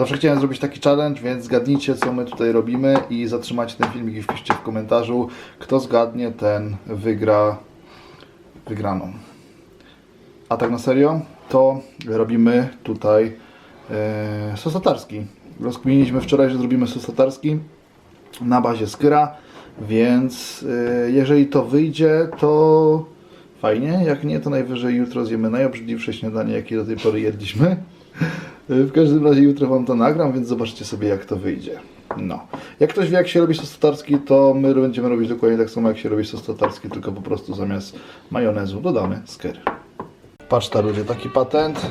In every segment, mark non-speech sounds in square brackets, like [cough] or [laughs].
Zawsze chciałem zrobić taki challenge, więc zgadnijcie co my tutaj robimy i zatrzymajcie ten filmik i wpiszcie w komentarzu. Kto zgadnie, ten wygra wygraną. A tak na serio, to robimy tutaj e, sos tatarski. Rozkminiliśmy wczoraj, że zrobimy sos tatarski na bazie skyra, więc e, jeżeli to wyjdzie, to fajnie. Jak nie, to najwyżej jutro zjemy najobrzydliwsze śniadanie, jakie do tej pory jedliśmy. E, W każdym razie jutro Wam to nagram, więc zobaczcie sobie jak to wyjdzie. No. Jak ktoś wie jak się robi sos tatarski, to my będziemy robić dokładnie tak samo jak się robi sos tatarski, tylko po prostu zamiast majonezu dodamy skyr. Patrzta ludzie, taki patent.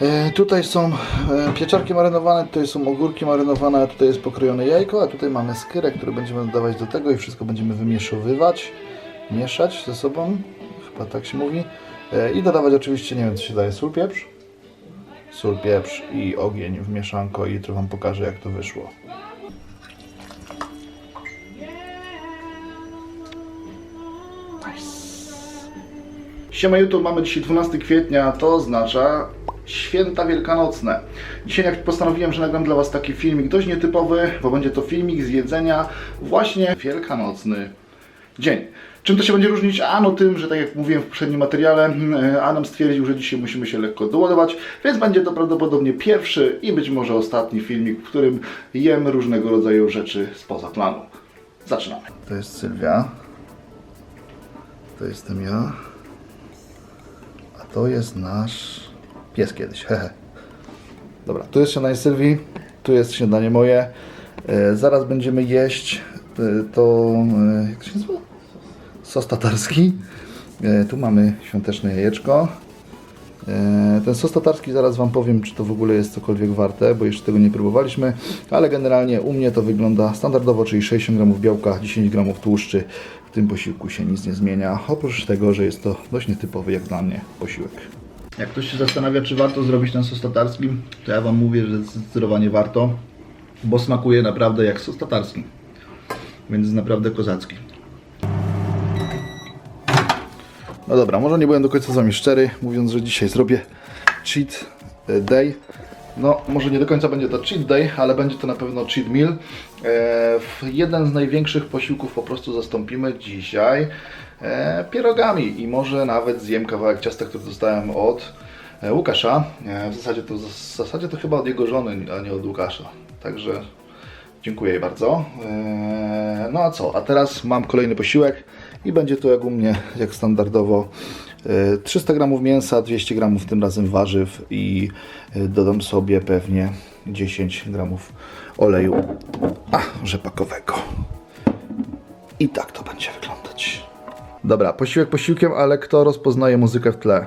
E, tutaj są e, pieczarki marynowane, tutaj są ogórki marynowane, a tutaj jest pokrojone jajko, a tutaj mamy skyrę, który będziemy dodawać do tego i wszystko będziemy wymieszowywać, mieszać ze sobą, chyba tak się mówi. I dodawać oczywiście, nie wiem co się daje, sól, pieprz? Sól, pieprz i ogień w mieszanko i jutro Wam pokażę jak to wyszło. Siema YouTube, mamy dzisiaj 12 kwietnia, to oznacza święta wielkanocne. Dzisiaj jak postanowiłem, że nagram dla Was taki filmik dość nietypowy, bo będzie to filmik z jedzenia właśnie wielkanocny dzień. Czym to się będzie różnić? Ano tym, że tak jak mówiłem w poprzednim materiale, mm, Adam stwierdził, że dzisiaj musimy się lekko doładować, więc będzie to prawdopodobnie pierwszy i być może ostatni filmik, w którym jem różnego rodzaju rzeczy spoza planu. Zaczynamy. To jest Sylwia. To jestem ja. A to jest nasz pies kiedyś. Hehe. Dobra, tu jest śniadanie Sylwii, tu jest śniadanie moje. E, zaraz będziemy jeść e, to, e, jak się nazywa? Sos tatarski. E, tu mamy świąteczne jajeczko. E, ten sos tatarski zaraz Wam powiem, czy to w ogóle jest cokolwiek warte, bo jeszcze tego nie próbowaliśmy, ale generalnie u mnie to wygląda standardowo, czyli 60 gramów białka, 10 gramów tłuszczy. W tym posiłku się nic nie zmienia, oprócz tego, że jest to dość nietypowy jak dla mnie posiłek. Jak ktoś się zastanawia, czy warto zrobić ten sos tatarski, to ja Wam mówię, że zdecydowanie warto, bo smakuje naprawdę jak sos tatarski, więc naprawdę kozacki. No dobra, może nie byłem do końca z Wami szczery, mówiąc, że dzisiaj zrobię cheat day. No, może nie do końca będzie to cheat day, ale będzie to na pewno cheat meal. E, w jeden z największych posiłków po prostu zastąpimy dzisiaj e, pierogami i może nawet zjem kawałek ciasta, który dostałem od e, Łukasza. E, w, zasadzie to, w zasadzie to chyba od jego żony, a nie od Łukasza. Także Dziękuję bardzo. Eee, No a co? A teraz mam kolejny posiłek i będzie to jak u mnie, jak standardowo. e, 300 gramów mięsa, 200 gramów tym razem warzyw i e, dodam sobie pewnie 10 gramów oleju a, rzepakowego. I tak to będzie wyglądać. Dobra, posiłek posiłkiem, ale kto rozpoznaje muzykę w tle?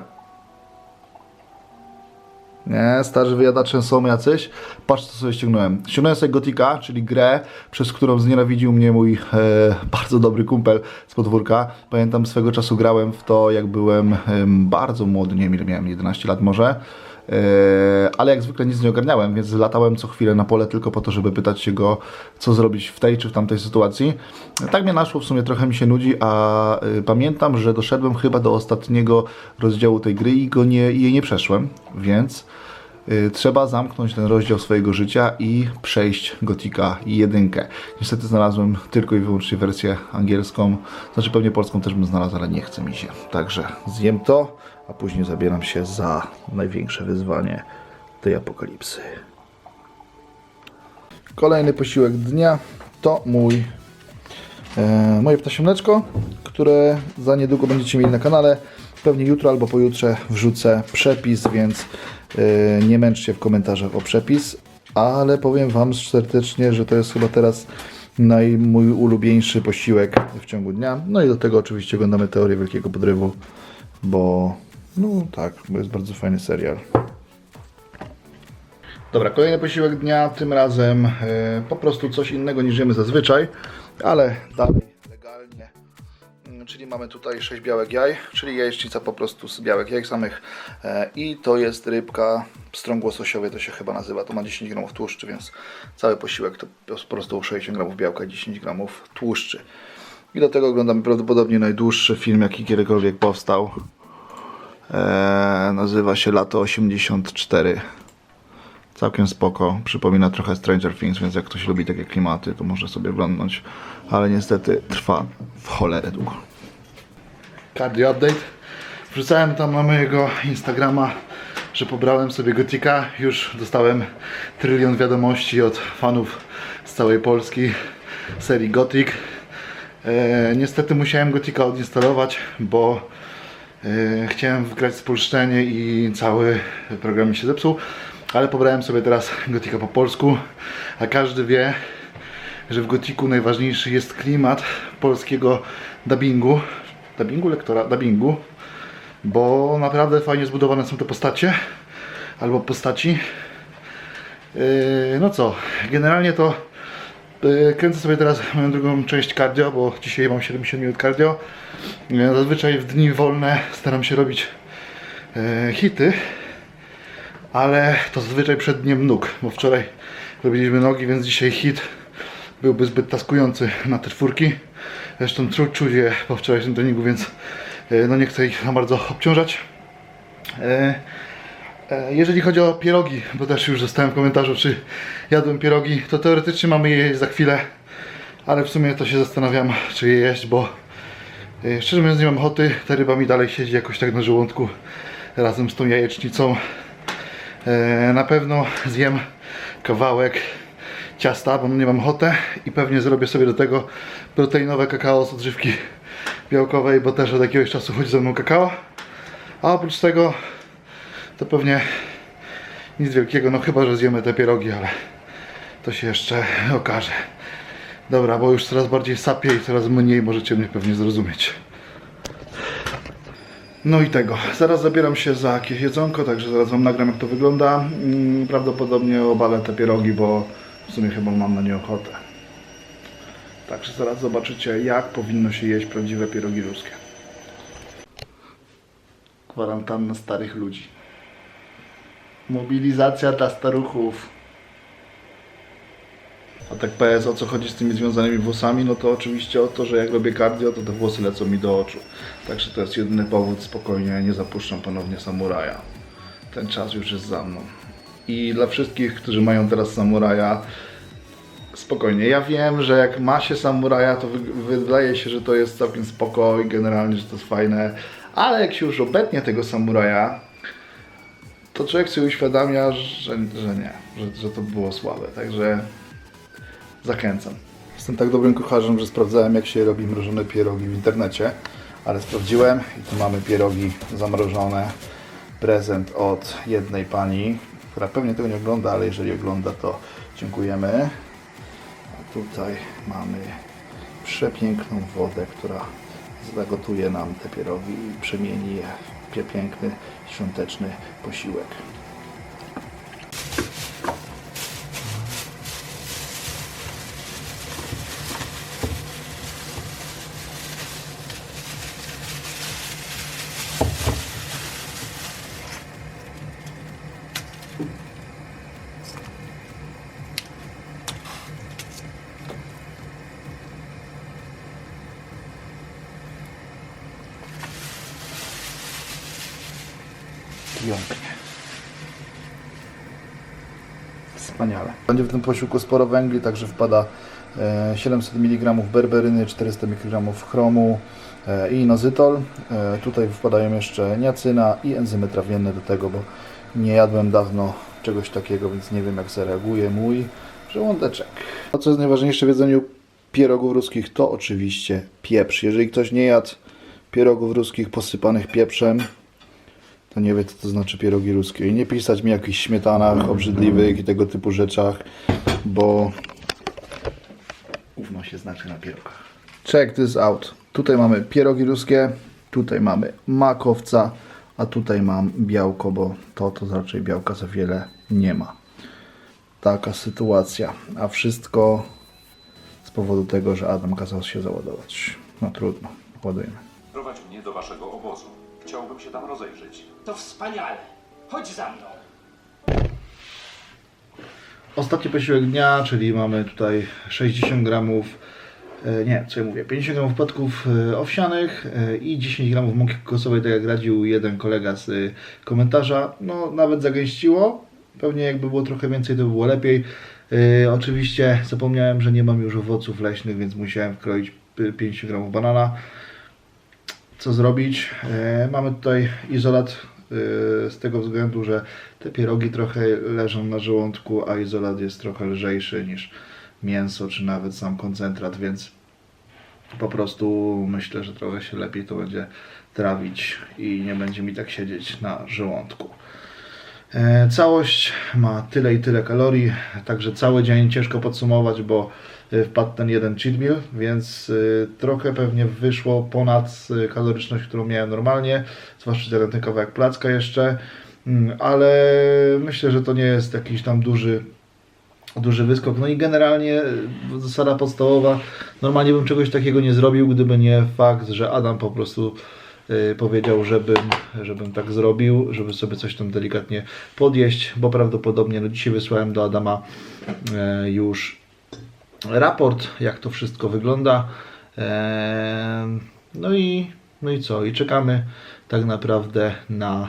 Nie, starzy wyjadacze są jacyś. Patrz, co sobie ściągnąłem. Ściągnąłem sobie Gotika, czyli grę, przez którą znienawidził mnie mój e, [laughs] bardzo dobry kumpel z podwórka. Pamiętam, swego czasu grałem w to, jak byłem em, bardzo młody, nie wiem miałem, 11 lat może. E, ale jak zwykle nic nie ogarniałem, więc latałem co chwilę na pole tylko po to, żeby pytać się go, co zrobić w tej czy w tamtej sytuacji. Tak mnie naszło, w sumie trochę mi się nudzi, a y, pamiętam, że doszedłem chyba do ostatniego rozdziału tej gry i go nie, jej nie przeszłem, więc y, trzeba zamknąć ten rozdział swojego życia i przejść Gotika 1. Niestety znalazłem tylko i wyłącznie wersję angielską, znaczy pewnie polską też bym znalazł, ale nie chce mi się. Także zjem to, a później zabieram się za największe wyzwanie tej apokalipsy. Kolejny posiłek dnia to mój e, moje ptasie mleczko, które za niedługo będziecie mieli na kanale. Pewnie jutro albo pojutrze wrzucę przepis, więc e, nie męczcie w komentarzach o przepis. Ale powiem Wam serdecznie, że to jest chyba teraz naj, mój ulubieńszy posiłek w ciągu dnia. No i do tego oczywiście oglądamy Teorię Wielkiego Podrywu, bo no tak, bo jest bardzo fajny serial. Dobra, kolejny posiłek dnia, tym razem e, po prostu coś innego niż jemy zazwyczaj, ale dalej legalnie. Mm, Czyli mamy tutaj 6 białek jaj, czyli jajecznica po prostu z białek jaj samych e, i to jest rybka pstrąg łososiowy, to się chyba nazywa, to ma 10 gramów tłuszczy, więc cały posiłek to po prostu 60 gramów białka, 10 gramów tłuszczy. I do tego oglądamy prawdopodobnie najdłuższy film, jaki kiedykolwiek powstał. E, nazywa się Lato 84. Całkiem spoko. Przypomina trochę Stranger Things, więc jak ktoś lubi takie klimaty, to może sobie oglądnąć. Ale niestety trwa w cholerę długo. Cardio update. Wrzucałem tam na mojego Instagrama, że pobrałem sobie Gotika. Już dostałem trylion wiadomości od fanów z całej Polski serii Gothic. E, niestety musiałem Gotika odinstalować, bo chciałem wgrać spolszczenie i cały program mi się zepsuł. Ale pobrałem sobie teraz Gotika po polsku, a każdy wie, że w Gotiku najważniejszy jest klimat polskiego dubbingu. Dubbingu lektora? Dubbingu. Bo naprawdę fajnie zbudowane są te postacie. Albo postaci. Yy, no co, generalnie to kręcę sobie teraz moją drugą część cardio, bo dzisiaj mam 70 minut cardio. Yy, Zazwyczaj w dni wolne staram się robić yy, hity, ale to zazwyczaj przed dniem nóg, bo wczoraj robiliśmy nogi, więc dzisiaj hit byłby zbyt taskujący na te czwórki. Zresztą czu, czuję po wczorajszym treningu, więc e, no nie chcę ich za bardzo obciążać. E, Jeżeli chodzi o pierogi, bo też już dostałem w komentarzu, czy jadłem pierogi, to teoretycznie mamy je jeść za chwilę, ale w sumie to się zastanawiam, czy je jeść, bo e, szczerze mówiąc nie mam ochoty, ta ryba mi dalej siedzi jakoś tak na żołądku razem z tą jajecznicą. E, Na pewno zjem kawałek ciasta, bo nie mam ochotę i pewnie zrobię sobie do tego proteinowe kakao z odżywki białkowej, bo też od jakiegoś czasu chodzi ze mną kakao. A oprócz tego to pewnie nic wielkiego, no chyba, że zjemy te pierogi, ale to się jeszcze okaże. Dobra, bo już coraz bardziej sapię i coraz mniej możecie mnie pewnie zrozumieć. No i tego. Zaraz zabieram się za jakieś jedzonko, także zaraz Wam nagram jak to wygląda. Mm, Prawdopodobnie obalę te pierogi, bo w sumie chyba mam na nie ochotę. Także zaraz zobaczycie jak powinno się jeść prawdziwe pierogi ruskie. Kwarantanna starych ludzi. Mobilizacja dla staruchów. A tak PS, o co chodzi z tymi związanymi włosami? No to oczywiście o to, że jak robię cardio, to te włosy lecą mi do oczu. Także to jest jedyny powód, spokojnie, nie zapuszczam ponownie samuraja. Ten czas już jest za mną. I dla wszystkich, którzy mają teraz samuraja, spokojnie. Ja wiem, że jak ma się samuraja, to wy- wydaje się, że to jest całkiem spoko i generalnie, że to jest fajne. Ale jak się już obetnie tego samuraja, to człowiek sobie uświadamia, że, że nie, że, że to było słabe. Także zachęcam. Jestem tak dobrym kucharzem, że sprawdzałem jak się robi mrożone pierogi w internecie, ale sprawdziłem i tu mamy pierogi zamrożone. Prezent od jednej pani, która pewnie tego nie ogląda, ale jeżeli ogląda, to dziękujemy. A tutaj mamy przepiękną wodę, która zagotuje nam te pierogi i przemieni je w pie- piękny, świąteczny posiłek. Pięknie. Wspaniale. Będzie w tym posiłku sporo węgli, także wpada e, 700 mg berberyny, 400 mg chromu e, i inozytol. E, tutaj wpadają jeszcze niacyna i enzymy trawienne do tego, bo nie jadłem dawno czegoś takiego, więc nie wiem jak zareaguje mój żołądeczek. To co jest najważniejsze w jedzeniu pierogów ruskich to oczywiście pieprz. Jeżeli ktoś nie jadł pierogów ruskich posypanych pieprzem, to nie wie, co to znaczy pierogi ruskie. I nie pisać mi o jakichś śmietanach obrzydliwych i tego typu rzeczach, bo ówno się znaczy na pierogach. Check this out. Tutaj mamy pierogi ruskie, tutaj mamy makowca, a tutaj mam białko, bo to to raczej białka za wiele nie ma. Taka sytuacja. A wszystko z powodu tego, że Adam kazał się załadować. No trudno, ładujemy. Prowadź mnie do waszego obozu. Chciałbym się tam rozejrzeć. To wspaniale. Chodź za mną. Ostatni posiłek dnia, czyli mamy tutaj 60 gramów, e, nie, co ja mówię, 50 gramów płatków e, owsianych e, i 10 gramów mąki kokosowej, tak jak radził jeden kolega z komentarza. No, nawet zagęściło, Pewnie jakby było trochę więcej, to by było lepiej. Yy, oczywiście zapomniałem, że nie mam już owoców leśnych, więc musiałem wkroić y, 5 gramów banana. Co zrobić? E, mamy tutaj izolat e, z tego względu, że te pierogi trochę leżą na żołądku, a izolat jest trochę lżejszy niż mięso, czy nawet sam koncentrat, więc po prostu myślę, że trochę się lepiej to będzie trawić i nie będzie mi tak siedzieć na żołądku. E, Całość ma tyle i tyle kalorii, także cały dzień ciężko podsumować, bo wpadł ten jeden cheat meal, więc e, trochę pewnie wyszło ponad e, kaloryczność, którą miałem normalnie, zwłaszcza ten kawałek placka jeszcze, Mm, ale myślę, że to nie jest jakiś tam duży duży wyskok. No i generalnie zasada podstawowa, normalnie bym czegoś takiego nie zrobił, gdyby nie fakt, że Adam po prostu y, powiedział, żebym, żebym tak zrobił, żeby sobie coś tam delikatnie podjeść, bo prawdopodobnie no dzisiaj wysłałem do Adama e, już raport, jak to wszystko wygląda. No i no i co? I czekamy tak naprawdę na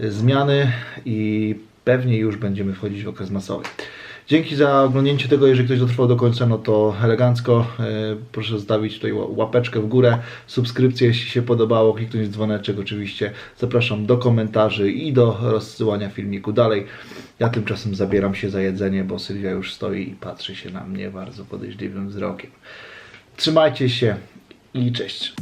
zmiany i pewnie już będziemy wchodzić w okres masowy. Dzięki za oglądnięcie tego, jeżeli ktoś dotrwał do końca, no to elegancko. E, Proszę zostawić tutaj ła- łapeczkę w górę, subskrypcję, jeśli się podobało, kliknąć dzwoneczek oczywiście. Zapraszam do komentarzy i do rozsyłania filmiku dalej. Ja tymczasem zabieram się za jedzenie, bo Sylwia już stoi i patrzy się na mnie bardzo podejrzliwym wzrokiem. Trzymajcie się i cześć.